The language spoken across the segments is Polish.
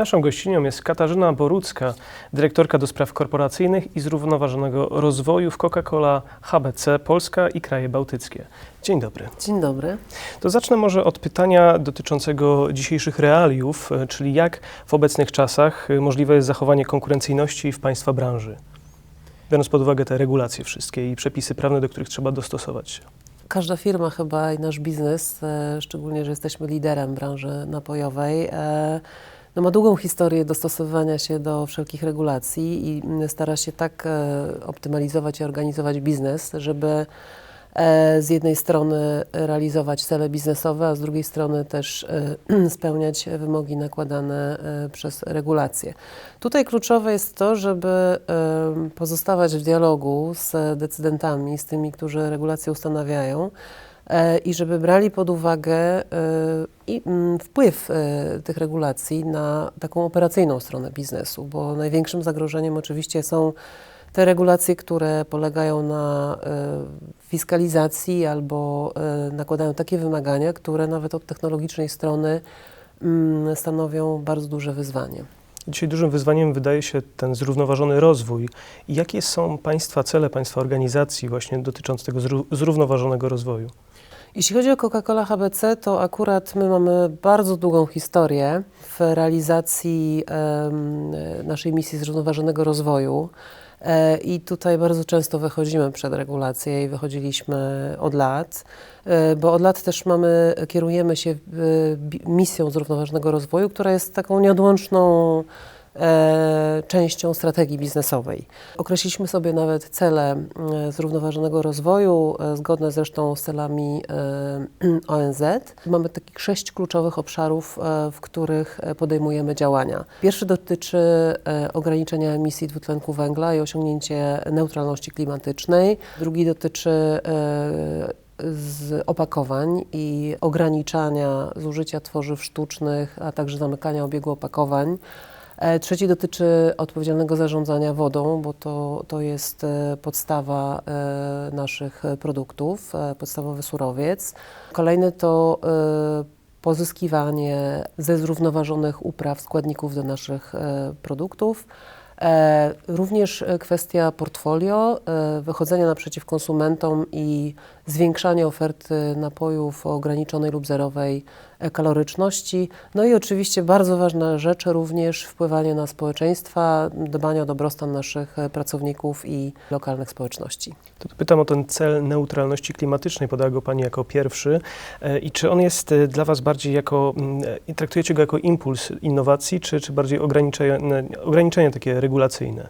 Naszą gościnią jest Katarzyna Borucka, dyrektorka do spraw korporacyjnych i zrównoważonego rozwoju w Coca-Cola HBC Polska i kraje bałtyckie. Dzień dobry. Dzień dobry. To zacznę może od pytania dotyczącego dzisiejszych realiów, e, czyli jak w obecnych czasach e, możliwe jest zachowanie konkurencyjności w Państwa branży, biorąc pod uwagę te regulacje wszystkie i przepisy prawne, do których trzeba dostosować się. Każda firma chyba i nasz biznes, e, szczególnie, że jesteśmy liderem branży napojowej, no ma długą historię dostosowywania się do wszelkich regulacji i stara się tak e, optymalizować i organizować biznes, żeby e, z jednej strony realizować cele biznesowe, a z drugiej strony też e, spełniać wymogi nakładane przez regulacje. Tutaj kluczowe jest to, żeby pozostawać w dialogu z decydentami, z tymi, którzy regulacje ustanawiają i żeby brali pod uwagę e, mm, wpływ e, tych regulacji na taką operacyjną stronę biznesu, bo największym zagrożeniem oczywiście są te regulacje, które polegają na e, fiskalizacji albo e, nakładają takie wymagania, które nawet od technologicznej strony mm, stanowią bardzo duże wyzwanie. Dzisiaj dużym wyzwaniem wydaje się ten zrównoważony rozwój. Jakie są Państwa cele, Państwa organizacji właśnie dotyczące tego zró- zrównoważonego rozwoju? Jeśli chodzi o Coca-Cola HBC, to akurat my mamy bardzo długą historię w realizacji em, naszej misji zrównoważonego rozwoju. E, I tutaj bardzo często wychodzimy przed regulacje i wychodziliśmy od lat, e, bo od lat też mamy, kierujemy się e, misją zrównoważonego rozwoju, która jest taką nieodłączną e, częścią strategii biznesowej. Określiliśmy sobie nawet cele e, zrównoważonego rozwoju, e, zgodne zresztą z celami e, ONZ. Mamy takich sześć kluczowych obszarów, e, w których e, podejmujemy działania. Pierwszy dotyczy e, ograniczenia emisji dwutlenku węgla i osiągnięcie neutralności klimatycznej. Drugi dotyczy e, z opakowań i ograniczania zużycia tworzyw sztucznych, a także zamykania obiegu opakowań. E, Trzeci dotyczy odpowiedzialnego zarządzania wodą, bo to, to jest e, podstawa e, naszych produktów, podstawowy surowiec. Kolejny to pozyskiwanie ze zrównoważonych upraw składników do naszych produktów. Również kwestia portfolio, wychodzenia naprzeciw konsumentom i zwiększanie oferty napojów o ograniczonej lub zerowej e, kaloryczności. No i oczywiście bardzo ważna rzecz również wpływanie na społeczeństwa, dbanie o dobrostan naszych e, pracowników i lokalnych społeczności. To pytam o ten cel neutralności klimatycznej, podała go Pani jako pierwszy. E, I czy on jest dla Was bardziej jako, mm, traktujecie go jako impuls innowacji, czy, czy bardziej ograniczenie, ograniczenie takie regulacyjne?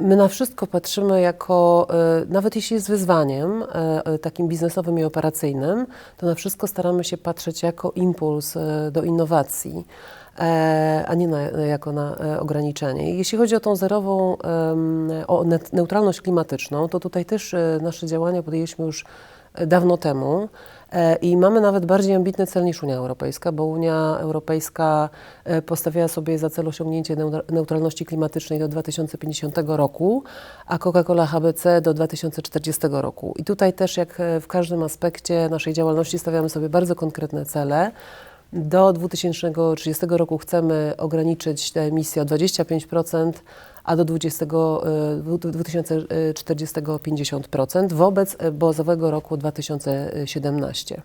My na wszystko patrzymy jako, e, nawet jeśli jest wyzwaniem e, e, takim biznesowym i operacyjnym, to na wszystko staramy się patrzeć jako impuls do innowacji, a nie na, jako na ograniczenie. Jeśli chodzi o tą zerową, o neutralność klimatyczną, to tutaj też nasze działania podjęliśmy już dawno temu. E, I mamy nawet bardziej ambitny cel niż Unia Europejska, bo Unia Europejska e, postawiła sobie za cel osiągnięcie neu- neutralności klimatycznej do 2050 roku, a Coca-Cola HBC do 2040 roku. I tutaj też, jak e, w każdym aspekcie naszej działalności, stawiamy sobie bardzo konkretne cele. Do 2030 roku chcemy ograniczyć te emisje o 25%, a do 20, e, 2040 50% wobec bazowego roku 2017.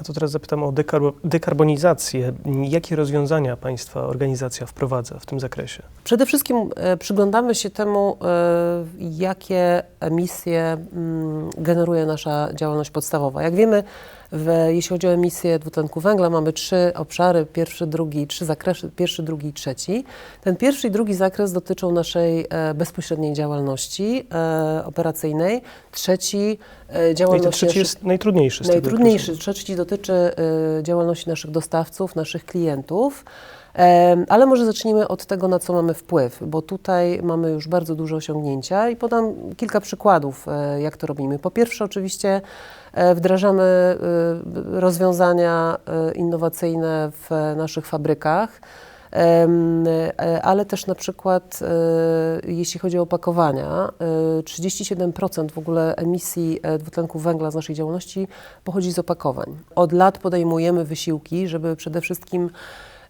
A to teraz zapytam o dekar- dekarbonizację. Jakie rozwiązania Państwa organizacja wprowadza w tym zakresie? Przede wszystkim e, przyglądamy się temu, e, jakie emisje mm, generuje nasza działalność podstawowa. Jak wiemy, w, jeśli chodzi o emisję dwutlenku węgla, mamy trzy obszary, pierwszy, drugi, trzy zakresy, pierwszy, drugi i trzeci. Ten pierwszy i drugi zakres dotyczą naszej e, bezpośredniej działalności e, operacyjnej. Trzeci e, No i ten działalności trzeci naszych- jest najtrudniejszy z tego, Najtrudniejszy, trzeci dotyczy y, działalności naszych dostawców, naszych klientów. Ale może zacznijmy od tego, na co mamy wpływ, bo tutaj mamy już bardzo duże osiągnięcia i podam kilka przykładów, e, jak to robimy. Po pierwsze, oczywiście e, wdrażamy e, rozwiązania innowacyjne w naszych fabrykach. Ale też na przykład jeśli chodzi o opakowania, e, 37% w ogóle emisji dwutlenku węgla z naszej działalności pochodzi z opakowań. Od lat podejmujemy wysiłki, żeby przede wszystkim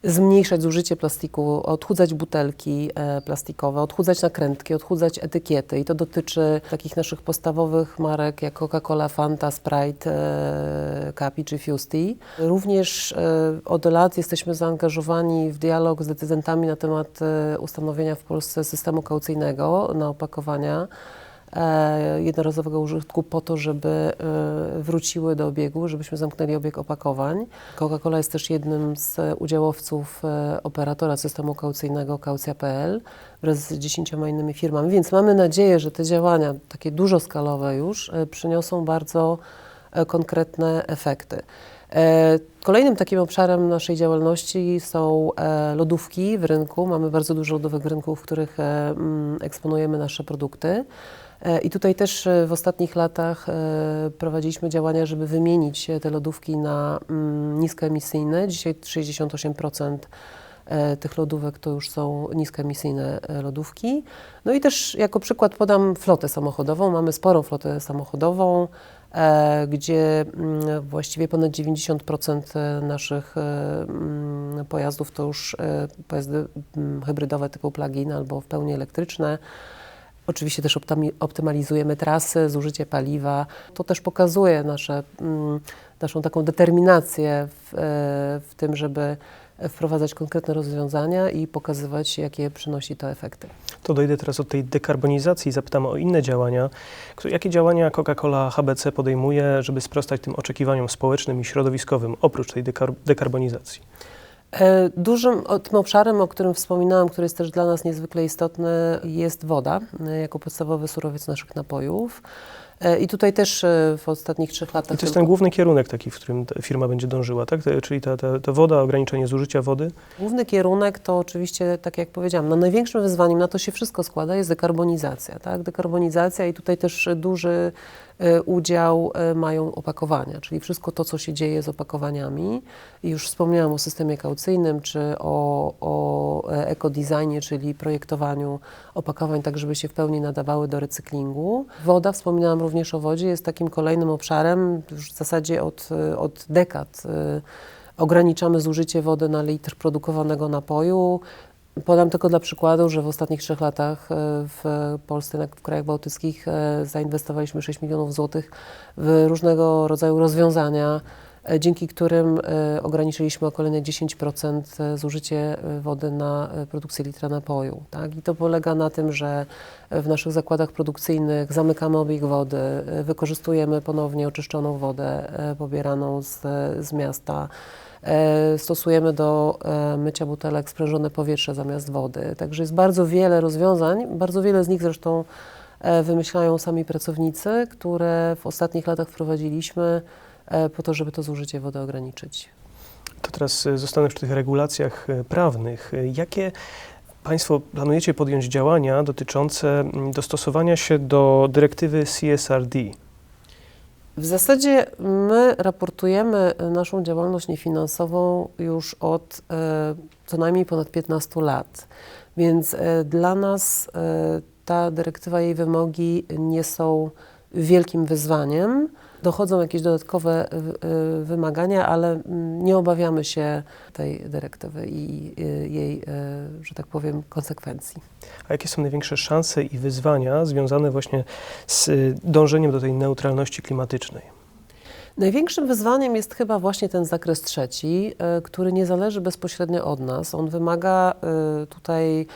zmniejszać zużycie plastiku, odchudzać butelki e, plastikowe, odchudzać nakrętki, odchudzać etykiety i to dotyczy takich naszych podstawowych marek jak Coca-Cola, Fanta, Sprite, e, Capi czy Fusti. Również e, od lat jesteśmy zaangażowani w dialog z decydentami na temat ustanowienia w Polsce systemu kaucyjnego na opakowania jednorazowego użytku po to, żeby e, wróciły do obiegu, żebyśmy zamknęli obieg opakowań. Coca-Cola jest też jednym z udziałowców e, operatora systemu kaucyjnego kaucja.pl wraz z dziesięcioma innymi firmami, więc mamy nadzieję, że te działania, takie dużoskalowe już, e, przyniosą bardzo e, konkretne efekty. E, Kolejnym takim obszarem naszej działalności są e, lodówki w rynku. Mamy bardzo dużo lodówek w rynku, w których e, mm, eksponujemy nasze produkty. I tutaj też w ostatnich latach prowadziliśmy działania, żeby wymienić te lodówki na mm, niskoemisyjne. Dzisiaj 68% e, tych lodówek to już są niskoemisyjne lodówki. No i też jako przykład podam flotę samochodową. Mamy sporą flotę samochodową, gdzie mm, właściwie ponad 90% naszych e, mm, pojazdów to już e, pojazdy mm, hybrydowe typu plug-in albo w pełni elektryczne. Oczywiście też optymalizujemy trasy, zużycie paliwa. To też pokazuje nasze, naszą taką determinację w, e, w tym, żeby wprowadzać konkretne rozwiązania i pokazywać, jakie przynosi to efekty. To dojdę teraz od tej dekarbonizacji i zapytam o inne działania. Jakie działania Coca-Cola HBC podejmuje, żeby sprostać tym oczekiwaniom społecznym i środowiskowym, oprócz tej dekar- dekarbonizacji? E, Dużym tym obszarem, o którym wspominałam, który jest też dla nas niezwykle istotny, jest woda e, jako podstawowy surowiec naszych napojów. E, I tutaj też e, w ostatnich trzech I latach. to jest ten główny kierunek taki, w którym firma będzie dążyła, tak? Te- Czyli ta, ta, ta woda, ograniczenie zużycia wody. Główny kierunek to oczywiście, tak jak powiedziałam, no największym wyzwaniem, na to się wszystko składa, jest dekarbonizacja. Tak? Dekarbonizacja i tutaj też duży e, udział e, mają opakowania, czyli wszystko to, co się dzieje z opakowaniami. Już wspomniałam o systemie kaucyjnym, czy o, o e, ekodesignie, czyli projektowaniu opakowań tak, żeby się w pełni nadawały do recyklingu. Woda, wspominałam również o wodzie, jest takim kolejnym obszarem, już w zasadzie od, e, od dekad ograniczamy zużycie wody na litr produkowanego napoju. Podam tylko dla przykładu, że w ostatnich trzech latach e, w Polsce, w krajach bałtyckich e, zainwestowaliśmy 6 milionów złotych w różnego rodzaju rozwiązania, dzięki którym e, ograniczyliśmy o kolejne 10% zużycie e, wody na e, produkcję litra napoju. Tak? I to polega na tym, że w naszych zakładach produkcyjnych zamykamy obieg wody, e, wykorzystujemy ponownie oczyszczoną wodę e, pobieraną z, z miasta. E, Stosujemy do e, mycia butelek sprężone powietrze zamiast wody. Także jest bardzo wiele rozwiązań, bardzo wiele z nich zresztą e, wymyślają sami pracownicy, które w ostatnich latach wprowadziliśmy e, po to, żeby to zużycie wody ograniczyć. To teraz e, zostanę przy tych regulacjach e, prawnych. E, Jakie Państwo planujecie podjąć działania dotyczące mm, dostosowania się do dyrektywy CSRD? W zasadzie my raportujemy naszą działalność niefinansową już od e, co najmniej ponad 15 lat, więc e, dla nas e, ta dyrektywa, jej wymogi nie są wielkim wyzwaniem. Dochodzą jakieś dodatkowe w- e, wymagania, ale mm, nie obawiamy się tej dyrektywy i e, jej, że tak powiem, konsekwencji. A jakie są największe szanse i wyzwania związane właśnie z y, dążeniem do tej neutralności klimatycznej? Największym wyzwaniem jest chyba właśnie ten zakres trzeci, który nie zależy bezpośrednio od nas. On wymaga tutaj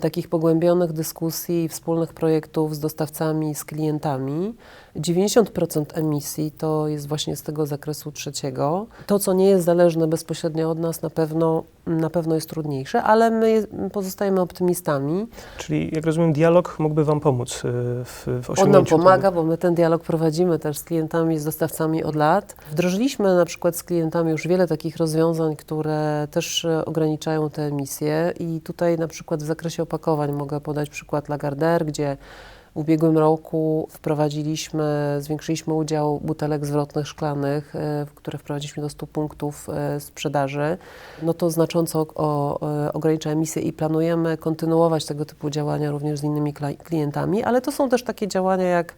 takich pogłębionych dyskusji i wspólnych projektów z dostawcami, z klientami. 90% emisji to jest właśnie z tego zakresu trzeciego. To, co nie jest zależne bezpośrednio od nas, na pewno, na pewno jest trudniejsze, ale my je- pozostajemy optymistami. Czyli, jak rozumiem, dialog mógłby Wam pomóc y, w, w On osiągnięciu nam tego. pomaga, bo my ten dialog prowadzimy też z klientami, z dostawcami od lat. Wdrożyliśmy na przykład z klientami już wiele takich rozwiązań, które też e, ograniczają te emisje i tutaj na przykład w zakresie opakowań mogę podać przykład Lagardère, gdzie w ubiegłym roku wprowadziliśmy, zwiększyliśmy udział butelek zwrotnych szklanych, e, które wprowadziliśmy do 100 punktów e, sprzedaży. No to znacząco o, e, ogranicza emisje i planujemy kontynuować tego typu działania również z innymi klientami, ale to są też takie działania jak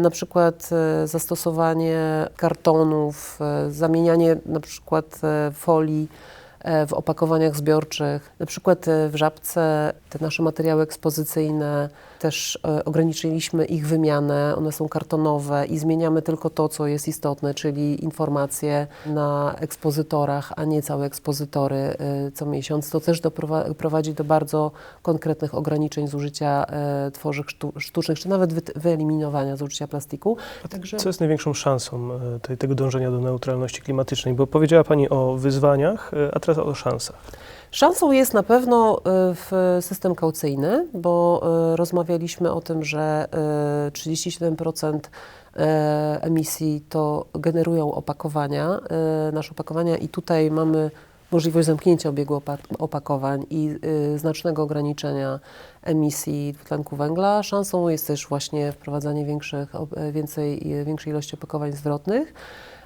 na przykład zastosowanie kartonów, zamienianie na przykład folii w opakowaniach zbiorczych. Na przykład e, w Żabce te nasze materiały ekspozycyjne też e, ograniczyliśmy ich wymianę. One są kartonowe i zmieniamy tylko to, co jest istotne, czyli informacje na ekspozytorach, a nie całe ekspozytory e, co miesiąc. To też prowadzi do bardzo konkretnych ograniczeń zużycia e, tworzyw sztu- sztucznych, czy nawet wy- wyeliminowania zużycia plastiku. Także Co jest największą szansą tej, tego dążenia do neutralności klimatycznej? Bo powiedziała Pani o wyzwaniach, a teraz o szansach. Szansą jest na pewno y, w system kaucyjny, bo y, rozmawialiśmy o tym, że y, 37% y, emisji to generują opakowania, nasze opakowania i tutaj mamy możliwość zamknięcia obiegu opa- opakowań i znacznego ograniczenia emisji dwutlenku węgla. Szansą jest też właśnie wprowadzanie większych, więcej, większej ilości opakowań zwrotnych.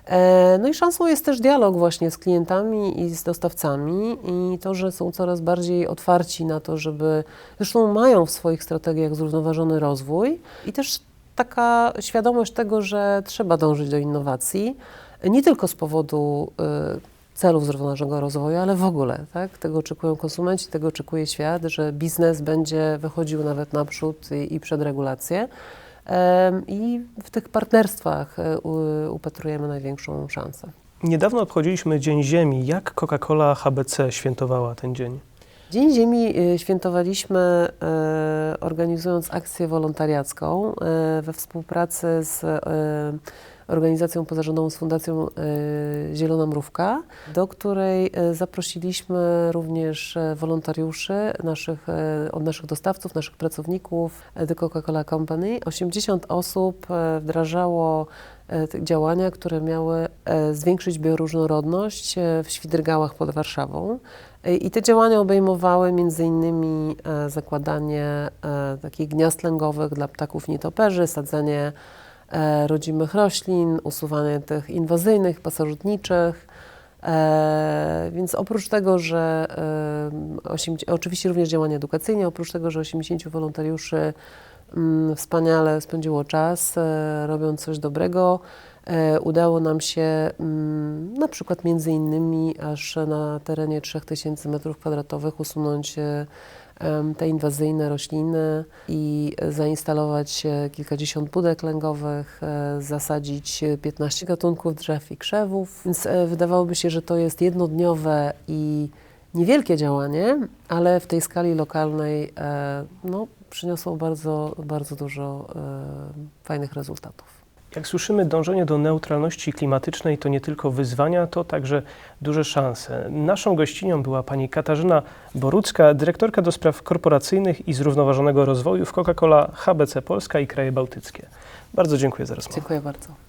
E, No i szansą jest też dialog właśnie z klientami i z dostawcami i to, że są coraz bardziej otwarci na to, żeby, zresztą mają w swoich strategiach zrównoważony rozwój i też taka świadomość tego, że trzeba dążyć do innowacji, nie tylko z powodu y, celów zrównoważonego rozwoju, ale w ogóle, tak? Tego oczekują konsumenci, tego oczekuje świat, że biznes będzie wychodził nawet naprzód i, i przed regulacje. I w tych partnerstwach e, upatrujemy największą szansę. Niedawno obchodziliśmy Dzień Ziemi. Jak Coca-Cola HBC świętowała ten dzień? Dzień Ziemi y, świętowaliśmy e, organizując akcję wolontariacką e, we współpracy z e, organizacją pozarządową, z Fundacją e, Zielona Mrówka, do której e, zaprosiliśmy również e, wolontariuszy naszych, od naszych dostawców, naszych pracowników The Coca-Cola Company. 80 osób wdrażało działania, które miały zwiększyć bioróżnorodność w Świdrygałach pod Warszawą. I te działania obejmowały e, zakładanie takich gniazd lęgowych dla ptaków nietoperzy, sadzenie rodzimych roślin, usuwanie tych inwazyjnych, pasożytniczych. E, więc oprócz tego, że e, osiem, oczywiście również działania edukacyjne, oprócz tego, że 80 wolontariuszy mm, wspaniale spędziło czas, e, robiąc coś dobrego, e, udało nam się mm, na przykład między innymi aż na terenie 3000 m2 usunąć e, te inwazyjne rośliny i e, zainstalować e, kilkadziesiąt budek lęgowych, e, zasadzić e, 15 gatunków drzew i krzewów. Więc e, wydawałoby się, że to jest jednodniowe i niewielkie działanie, ale w tej skali lokalnej e, no, przyniosło bardzo, bardzo dużo e, fajnych rezultatów. Jak słyszymy, dążenie do neutralności klimatycznej to nie tylko wyzwania, to także duże szanse. Naszą gościnią była pani Katarzyna Borucka, dyrektorka do spraw korporacyjnych i zrównoważonego rozwoju w Coca-Cola HBC Polska i kraje bałtyckie. Bardzo dziękuję za rozmowę. Dziękuję bardzo.